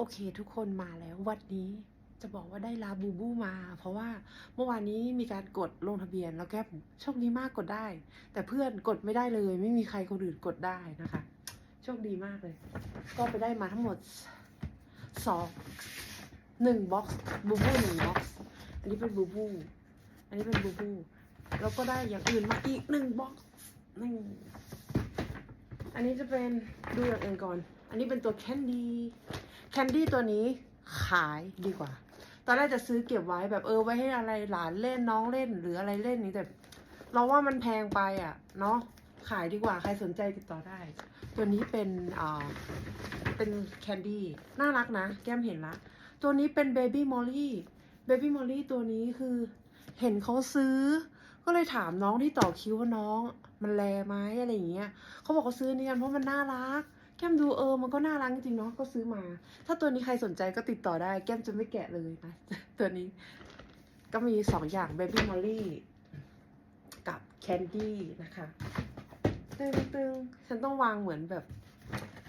โอเคทุกคนมาแล้ววันนี้จะบอกว่าได้ลาบูบูมา เพราะว่าเมื่อวานนี้มีการกดลงทะเบียน แล้วแก้มโชคดีมากกดได้ แต่เพื่อนกดไม่ได้เลย ไม่มีใครคนอื่นกดได้นะคะ โชคดีมากเลย ก็ไปได้มาทั้งหมดสองหนึ่งบ็อกซ์บูบูหนึ่งบ็อกซ์อันนี้เป็นบูบูอันนี้เป็นบูบูแล้วก็ได้อย่างอื่นมาอีกหนึ่งบ็อกซ์นี่อันนี้จะเป็นดูอย่างอื่นก่อน อันนี้เป็นตัวแคนดี้แคนดี้ตัวนี้ขายดีกว่า ตอนแรกจะซื้อเก็บไว้แบบเออไว้ให้อะไรหลานเล่นน้องเล่นหรืออะไรเล่นนี้แต่ เราว่ามันแพงไปอะ เนาะขายดีกว่าใครสนใจติดต่อได้ ตัวนี้เป็นอ่าเป็นแคนดี้น่ารักนะ แก้มเห็นละ ตัวนี้เป็นเบบี้มอลลี่เบบี้มอลลี่ตัวนี้คือเห็นเขาซื้อ ก็เลยถามน้องที่ต่อคิวว่าน้อง มันแลไหมอะไรอย่างเงี้ยเขาบอกเขาซื้อนี่กันเพราะมันน่ารัก แก้มดูเออมันก็น่ารักจริงเนาะก็ซื้อมา ถ้าตัวนี้ใครสนใจก็ติดต่อได้ แก้มจะไม่แกะเลยนะ ตัวนี้ ก็มีสองอย่างเบบี้มอลลี่กับแคนดี้นะคะตึงตึงฉันต้องวางเหมือนแบบ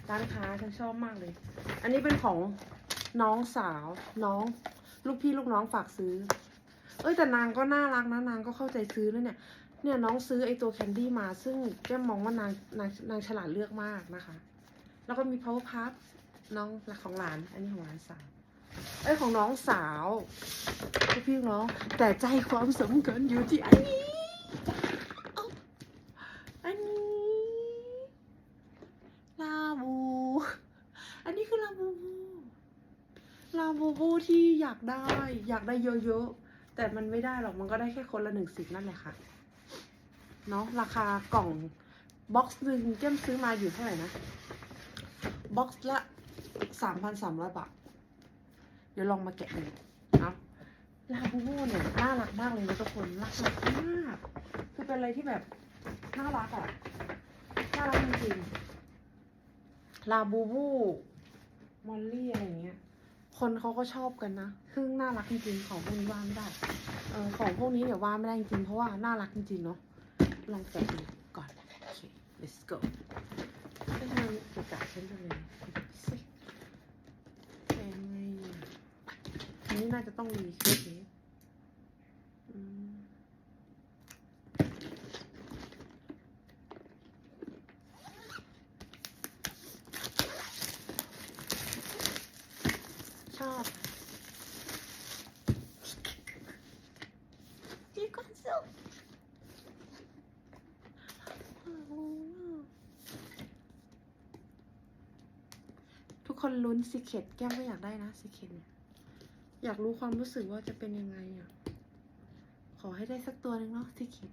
ร้านค้าฉันชอบมากเลย อันนี้เป็นของน้องสาวน้อง ลูกพี่ลูกน้องฝากซื้อ เอ้ยแต่นางก็น่ารักนะนางก็เข้าใจซื้อแล้วเนี่ยเนี่ยน้องซื้อไอตัวแคนดี้มา ซึ่งแก้มมองว่านางนางนางฉลาดเลือกมากนะคะ แล้วก็มี power puff น้องของหลาน อันนี้ของหลานสาวเอ้ยของน้องสาวลูกพี่น้อง แต่ใจความสำคัญอยู่ที่อันนี้อันนี้ลาบูอันนี้คือลาบูบูลาบูบูที่อยากได้ อยากได้เยอะๆ แต่มันไม่ได้หรอกมันก็ได้แค่คนละหนึ่งสิบนั่นแหละค่ะเนาะราคากล่องบ็อกซ์หนึ่งเจ้มซื้อมาอยู่เท่าไหร่นะ บ็อกซ์ละสามพันสามร้อยบาท เดี๋ยวลองมาแกะดูนะลาบูบูเนี่ยน่ารักมากเลยนะทุกคนรักมากมากคือเป็นอะไรที่แบบน่ารักอะ่ะน่ารักจริงๆลาบูบูมอลลี่อะไรอย่างเงี้ย คนเขาก็ชอบกันนะซึ่งน่ารักจริงๆของพวกนี้ว่าไม่ได้เออของพวกนี้เดี๋ยวว่าไม่ได้จริงๆเพราะว่าน่ารักจริงๆเนาะลองแกะดูก่อนโอเค let's go ไม่ทำเกี่ยวกับฉันเลยสิแกะยังไงอะอันนี้น่าจะต้องมีเคสนี้อืมชอบดีกว่าสุด ทุก คนลุ้นสิเคตแก้มก็อยากได้นะสิเคตเนี่ยอยากรู้ความรู้สึกว่าจะเป็นยังไงอะ ขอให้ได้สักตัวหนึ่งเนาะสิเคต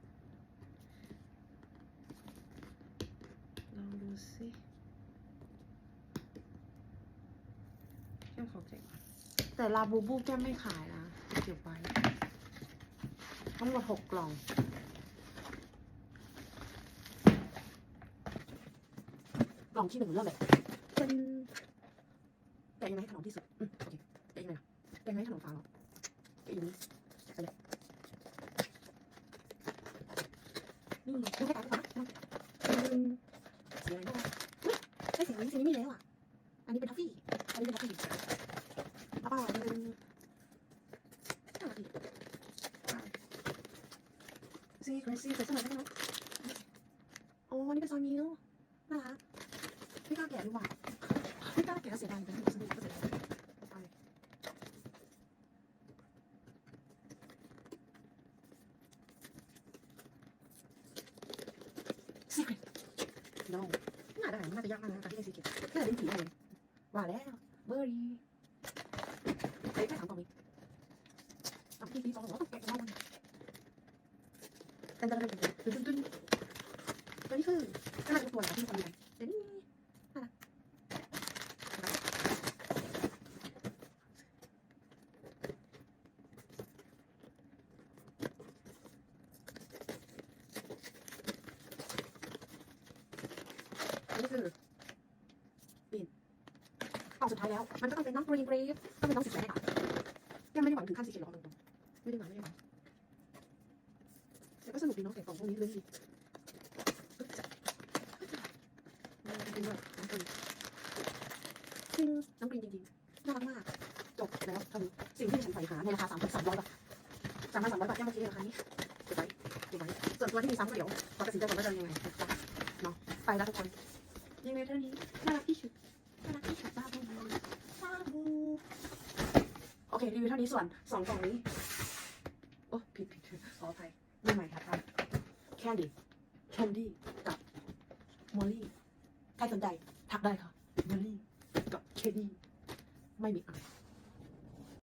ลองดูสิแก้มขอแกะก่อนแต่ลาบูบูแก้มไม่ขายนะจะเก็บไว้ ทั้งหมดหกกล่องกล่องที่หนึ่งเริ่มเลยเป็น แกะยังไงให้ถนอมที่สุดอืมโอเคแกะยังไงอะแกะยังไงให้ถนอมฟ้าเหรอแกะอย่างนี้ไปเลยนี่ดูแค่การฟ้าอืมเสียอะไรบ้างอุ๊ยได้เสียงนี้เสียงนี้มีแล้วอะ อันนี้เป็นทัฟฟี่ อันนี้เป็นทัฟฟี่แล้วก็อันนี้เป็นน่ารักดีซีเครซี่ใส่เสื้อหน่อยได้ไหมโอ้อันนี้เป็นซอยนิ้วน่ารัก ไม่กล้าแกะดีกว่าไม่กล้าแกะเสียดายแต่สนุกก็เสียดายไปซีเครต น้องน่าได้น่าจะยากมากนะการที่ได้ซีเครตน่าจะเป็นผีเลยว่าแล้วเบอร์รี่เฮ้ยแค่ถามตรงนี้อะพี่พี่สองหัวต้องแกะกันแล้วมันตึ้นตึ้นตึ้นตึ้นตึ้นตัวนี้คือน่าจะเป็นตัวอะไรที่ทำยังไงยวนี้ อันนี้คือปีนเอาสุดท้ายแล้ว มันก็ต้องเป็นน้องกรีนกรฟต้องเป็นน้องสีแดงค่ะยังไม่ได้หวังถึงขั้นสีเขียวหรอกตรงๆไม่ได้หวังไม่ได้หวังแต่ก็สนุกดีเน้องแกะกล่องพวกนี้เลยดีจริงด้วยน้องกรีนจริงน้องกรีนจริงๆน่ารักมากจบแล้วเท่านี้สิ่งที่ฉันใฝ่หาในราคาสามพันสามร้อยบาทสามพันสามร้อยบาทแค่เมื่อกี้ในราคานี้เก็บไว้เก็บไว้ส่วนตัวที่มีซ้ำก็เดี๋ยว ยังไงเท่านี้น่ารักที่สุดน่ารักที่สุดบ้าบูบ้าบูโอเครีวิวเท่านี้ส่วนสองกล่องนี้โอ้ผิดผิดขออภัยนี่ใหม่ค่ะท่านแคนดี้แคนดี้กับมอลลี่ใครสนใจทักได้ค่ะมอลลี่กับแคดี้ไม่มีอะไร